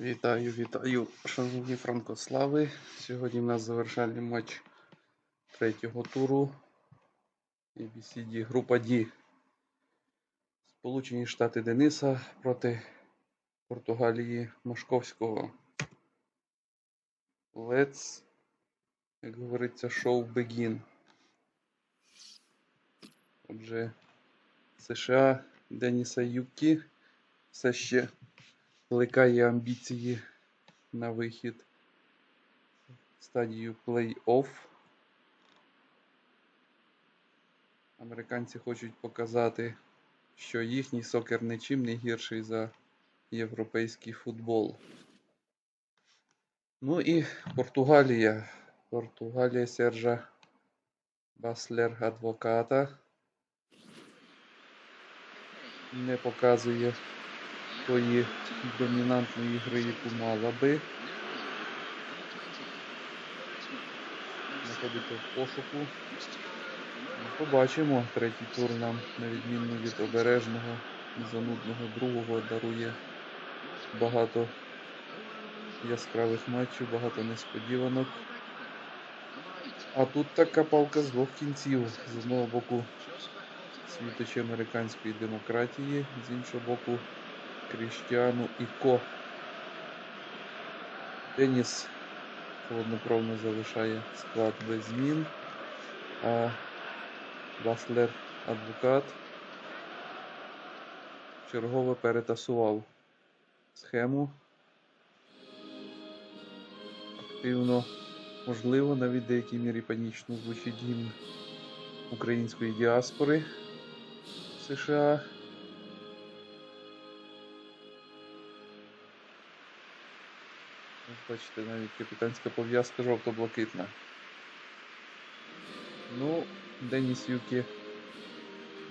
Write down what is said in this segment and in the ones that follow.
Вітаю, вітаю, шановні франкослави. Сьогодні в нас завершальний матч третього туру ABCD група D. Сполучені Штати Дениса проти Португалії Машковського. Let's, як говориться, show begin. Отже, США Деніса Юкі все ще плекає амбіції на вихід в стадію плей-офф. Американці хочуть показати, що їхній сокер нічим не гірший за європейський футбол. Ну і Португалія. Португалія Сержа Баслер адвоката. Не показує тої домінантної гри, яку мала би. Знаходиться в пошуку. Ну, Побачимо, третій тур нам, на відміну від обережного і занудного другого, дарує багато яскравих матчів, багато несподіванок. А тут така палка з двох кінців. З одного боку світочі американської демократії, з іншого боку Кріштіану і Ко. Деніс холоднокровно залишає склад без змін, а Баслер адвокат чергово перетасував схему. Активно, можливо, навіть в деякій мірі панічно звучить гімн української діаспори в США. Бачите, навіть капітанська пов'язка жовто-блакитна. Ну, Деніс Юкі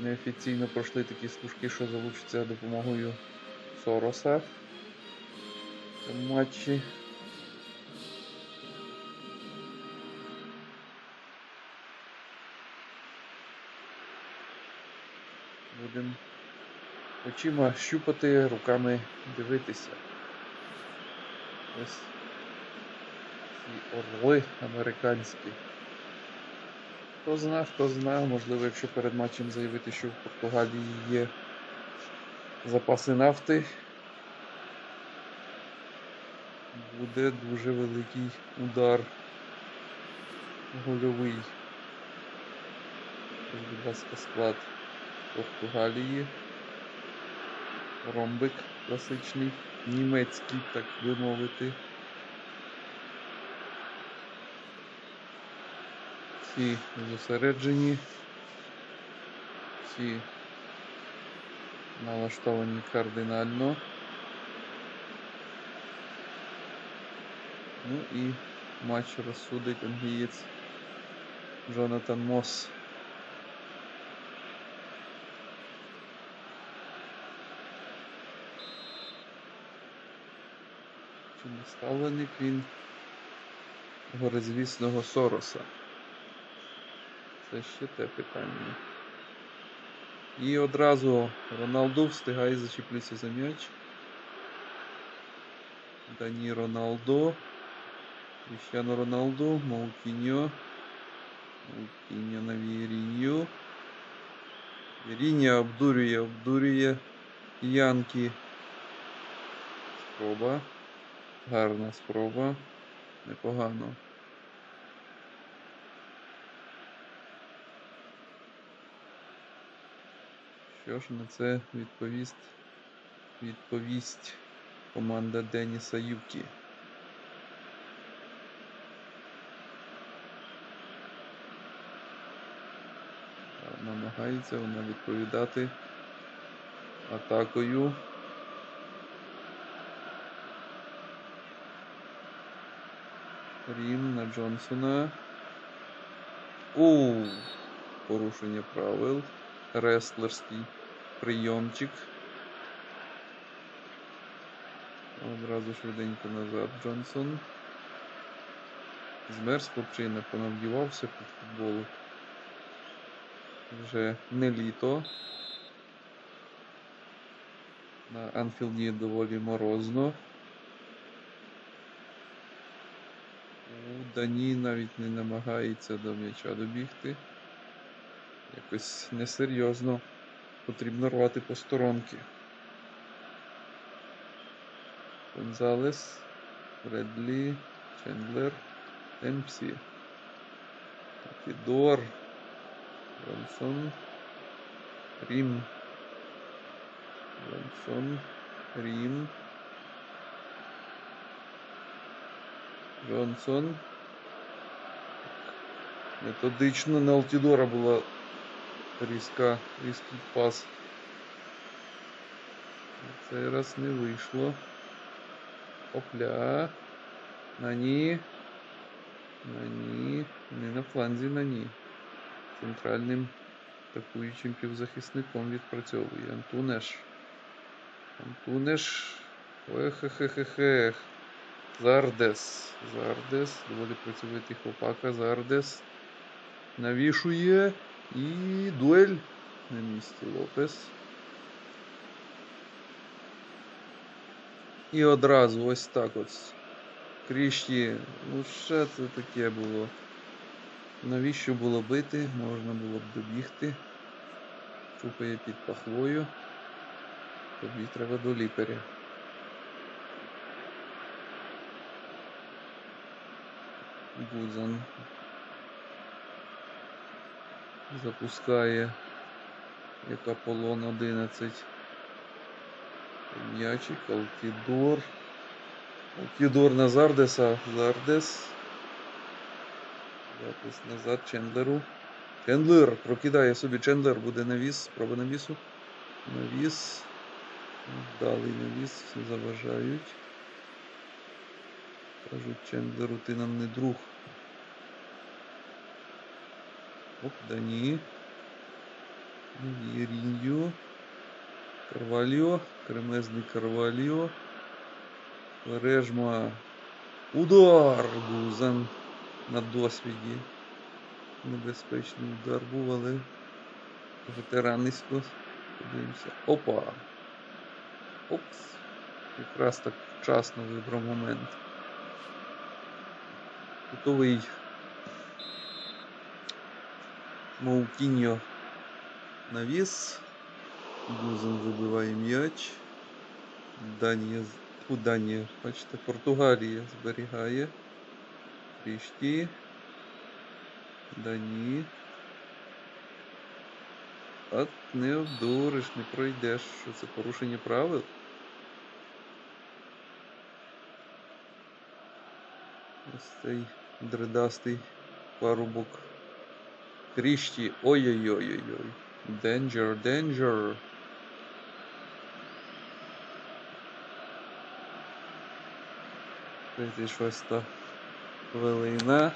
неофіційно пройшли такі служки, що залучаться допомогою Сороса в матчі. Будемо очима щупати, руками дивитися. Ось ці орли американські. Хто зна, хто зна, можливо, якщо перед матчем заявити, що в Португалії є запаси нафти, буде дуже великий удар гольовий. Ось, будь ласка, склад Португалії. Ромбик класичний, німецький, так би мовити. Всі зосереджені, всі налаштовані кардинально. Ну і матч розсудить англієць Джонатан Мосс. Чи не ставленик він горизвісного Сороса? Це ще те питання. І одразу Роналду встигає зачіплюється за м'яч. Дані Роналдо. Кріщано Роналду, Маукіньо. Маукіньо на Вірінью. Віріння обдурює, обдурює. Янки. Спроба. Гарна спроба. Непогано. Що ж на це відповість відповість команда Деніса Юкі. Намагається вона відповідати атакою. Рім на Джонсона. У порушення правил. Рестлерський прийомчик. Одразу швиденько назад Джонсон. Змерз хлопчина, понавдівався по футболу. Вже не літо. На Анфілді доволі морозно. У Дані навіть не намагається до м'яча добігти. Якось несерйозно. Потрібно рвати по сторонки. Гонзалес, Редлі, Чендлер, Темпсі. Фідор, Ронсон, Рім. Ронсон, Рім. Джонсон. Методично на Алтідора була різка, різкий пас. Цей раз не вийшло. Опля. На ні. На ні. Не на фланзі, на ні. Центральним атакуючим півзахисником відпрацьовує Антунеш. Антунеш. Охехехехех. Зардес. Зардес. Доволі працьовитий хлопака. Зардес. Навішує. І дуель на місці Лопес. І одразу ось так от. Крішті. Ну що це таке було? Навіщо було бити? Можна було б добігти. Чупає під пахвою. Тобі треба до лікаря. Гудзан запускає як Аполлон 11. М'ячик, Алтідор. Алтідор на Зардеса. Зардес. Запис назад Чендлеру. Чендлер прокидає собі Чендлер, буде навіс. Спроба навісу. Навіс. Вдалий навіс, заважають. Кажуть Чендлеру, ти нам не друг. Оп, да ні. Ріньо. Карваліо. Кремезний Карваліо. Режма. Удар! Гузан на досвіді. Небезпечний удар був, але ветеранисько. Подивимося. Опа! Опс. Якраз так вчасно вибрав момент. Готовий Моукіньо навіс. Гузен вибиває м'яч. Данія, фу, Данія, бачите, Португалія зберігає. Трішки. Дані. А не обдуриш, не пройдеш. Що це порушення правил? Ось цей дредастий парубок. Крішті. Ой-ой-ой-ой-ой. Danger, danger. Третя шоста хвилина.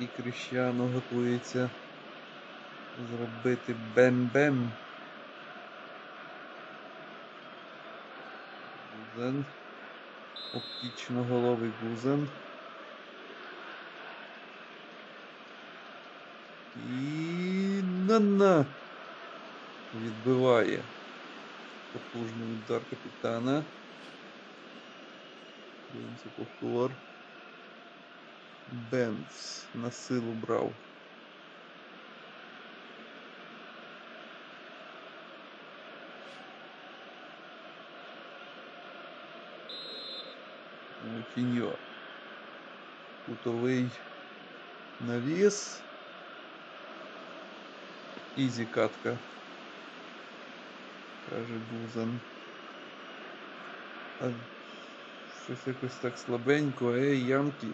І Кріщано готується зробити бем-бем. Гузен. Оптично головий гузен. На-на. Відбиває потужний удар капітана. Дивимося повтор. Бенц на силу брав. Кіньо. Кутовий навіс. Ізі катка. Каже Гузан. А щось якось так слабенько, ей, ямки.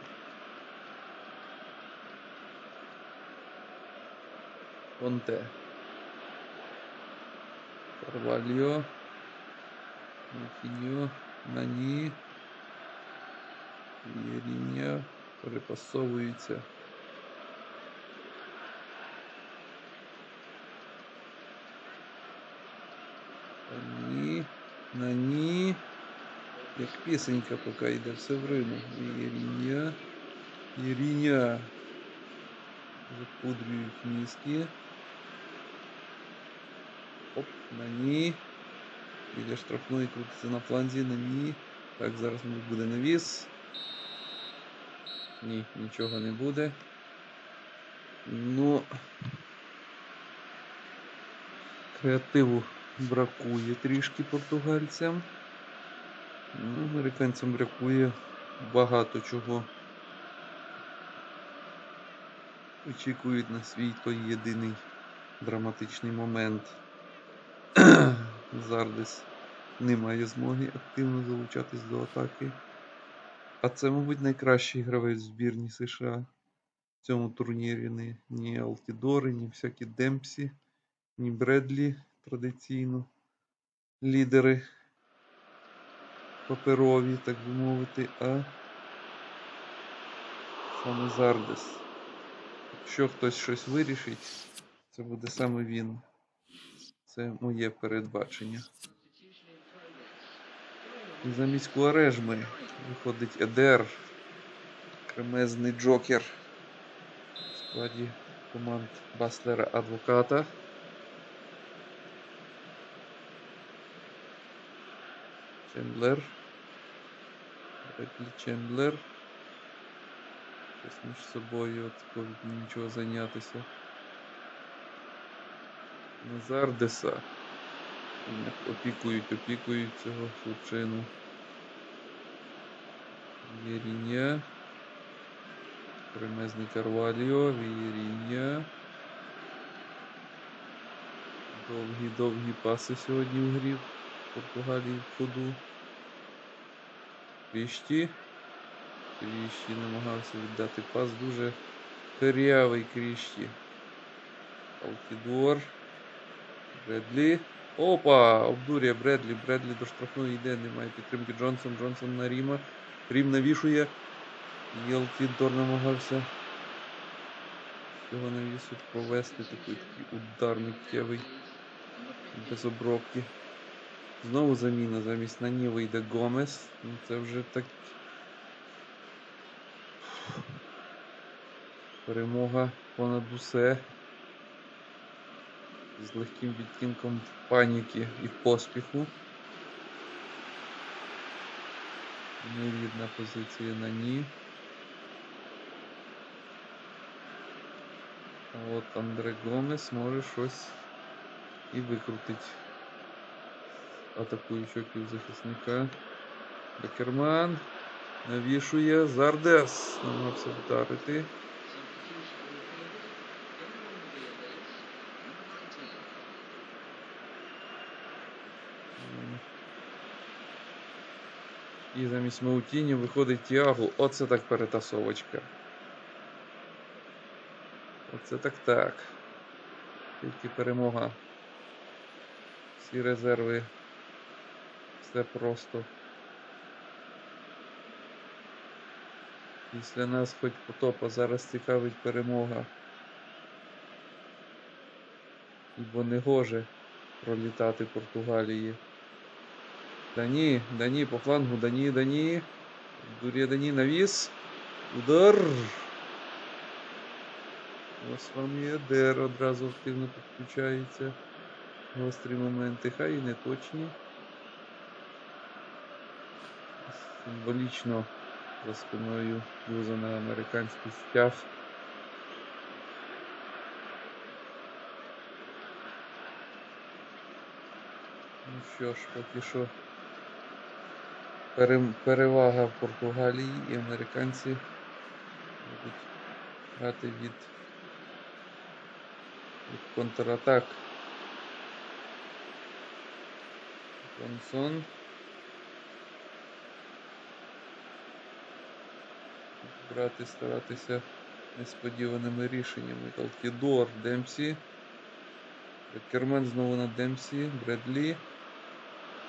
Конте. Карвальо. Махіньо. Нані. Єріння. Перепасовується. Ні, на ні. Як пісенька поки йде все в Риму. Єріння. Єріння. Запудрюють мізки. Оп, на ні. Біля штрафної крутиться на фланзі, на ні. Так, зараз буде навіс. Ні, нічого не буде. Ну. Креативу бракує трішки португальцям. Ну, американцям бракує багато чого. Очікують на свій той єдиний драматичний момент. Зардес не має змоги активно залучатись до атаки. А це, мабуть, найкращий гравець в збірні США в цьому турнірі. Ні, ні Алтідори, ні всякі Демпсі, ні Бредлі традиційно. Лідери паперові, так би мовити, а саме Зардес. Якщо хтось щось вирішить, це буде саме він. Це моє передбачення. І замість Куарежми виходить Едер, кремезний Джокер в складі команд Баслера Адвоката. Чендлер. Бредлі Чендлер. Щось між собою от нічого зайнятися. Назардеса. Опікують, опікують цього хлопчину. Віріння. Кремезний Карваліо, Віріння. Довгі-довгі паси сьогодні в грі в Португалії в ходу. Кріщі. Кріщі намагався віддати пас. Дуже корявий Кріщі. Алтідор. Бредлі. Опа! Обдурює Бредлі. Бредлі до штрафної йде, немає підтримки Джонсон. Джонсон на Ріма. Рім навішує. Єлтідор намагався цього навісу провести такий, такий удар миттєвий. Без обробки. Знову заміна замість на ній вийде Гомес. Ну це вже так. Перемога понад усе. З легким відтінком паніки і поспіху. Невідна позиція на ні. А от Андре Гомес може щось і викрутить атакуючого півзахисника. Бекерман навішує Зардес. Намагався вдарити. І замість Маутіні виходить Тіагу. Оце так перетасовочка. Оце так так. Тільки перемога. Всі резерви. Все просто. Після нас хоч потопа зараз цікавить перемога. Бо не гоже пролітати Португалії. Дані, Дані по флангу, Дані, Дані. Дурє Дані навіс. Удар. Ось вам і Едер одразу активно підключається. Гострі моменти, хай і не точні. Символічно за спиною юзаний американський стяг. Ну що ж, поки що перевага Португалії і американці будуть грати від, від контратак. Джонсон. Брати, старатися несподіваними рішеннями. Толкідор, Демпсі. Кермен знову на Демпсі. Бредлі.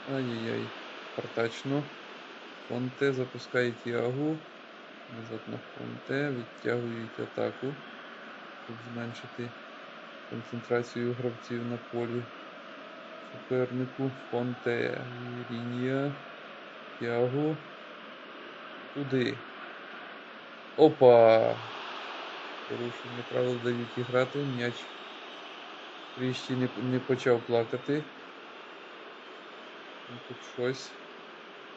Ай-яй-яй. Партачно. Фонте запускає Тіагу. Назад на Фонте. Відтягують атаку. Щоб зменшити концентрацію гравців на полі. Супернику. Фонте. Рінія. Тіагу. Туди. Опа! Порушення правил дають і грати. М'яч Кріщі не, не почав плакати. Ну, Тут щось.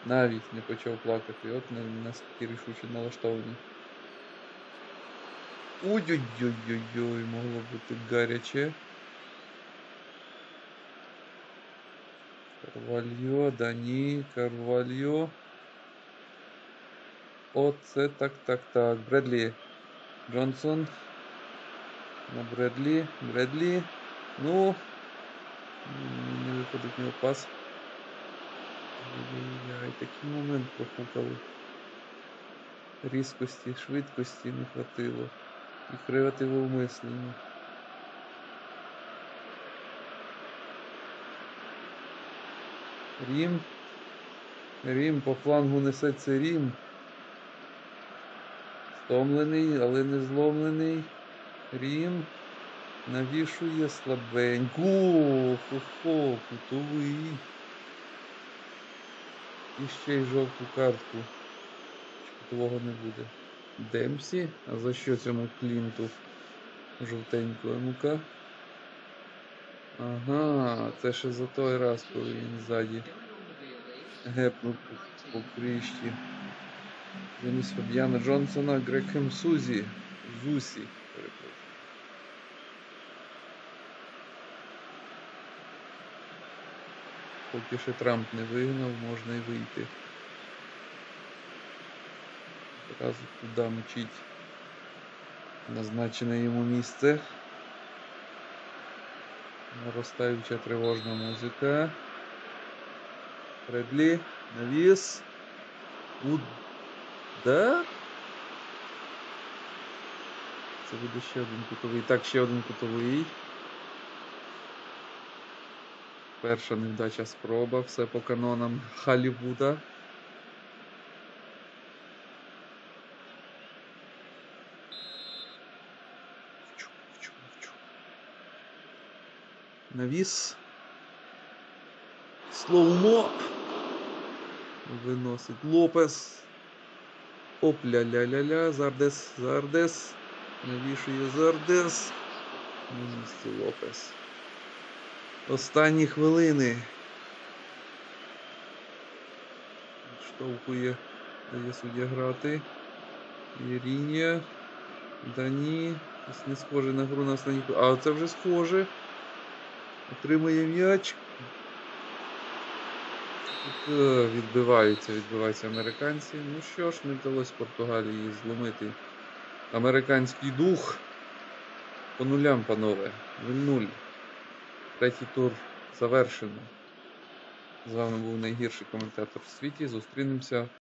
Навіть не почав плакати. От на- наскільки рішуче налаштовані. Ой-ой-ой-ой-ой, могло бути гаряче. Карвальо, да ні, Карвальо. Оце так, так, так. Бредлі. Джонсон. На Бредлі. Бредлі. Ну. Не виходить в нього пас. Ай, такий момент профукали. Різкості, швидкості не хватило. І креативу в мисленні. Рім. Рім по флангу несеться Рім. Стомлений, але не зломлений. Рім. Навішує слабенько. Хо-хо, кутовий. І ще й жовту картку. Кутового не буде. Демсі? А за що цьому клінту? Жовтенько, а. Ага, це ще за той раз, коли він ззаді гепнув по кріщі. Замість Фабіана Джонсона Грекем Сузі. Зусі, перепрошую. Поки ще Трамп не вигнав, можна і вийти. Одразу туди мчить назначене йому місце. Наростаюча тривожна музика. Редлі, навіс. Удар. Це буде ще один кутовий. Так, ще один кутовий. Перша невдача спроба, все по канонам Халівуда. Навіс. Слоумо. Виносить Лопес. Опля-ля-ля-ля. Зардес. Зардес. Навішує Зардес. На Лопес. Останні хвилини. Штовхує, дає суддя грати. Ірінія. Дані. Не схоже на гру на останній. А це вже схоже. Отримує м'яч. Е, Відбиваються, відбиваються американці. Ну що ж, не вдалося Португалії зломити американський дух. По нулям, панове. 0-0. Третій тур завершено. З вами був найгірший коментатор в світі. Зустрінемося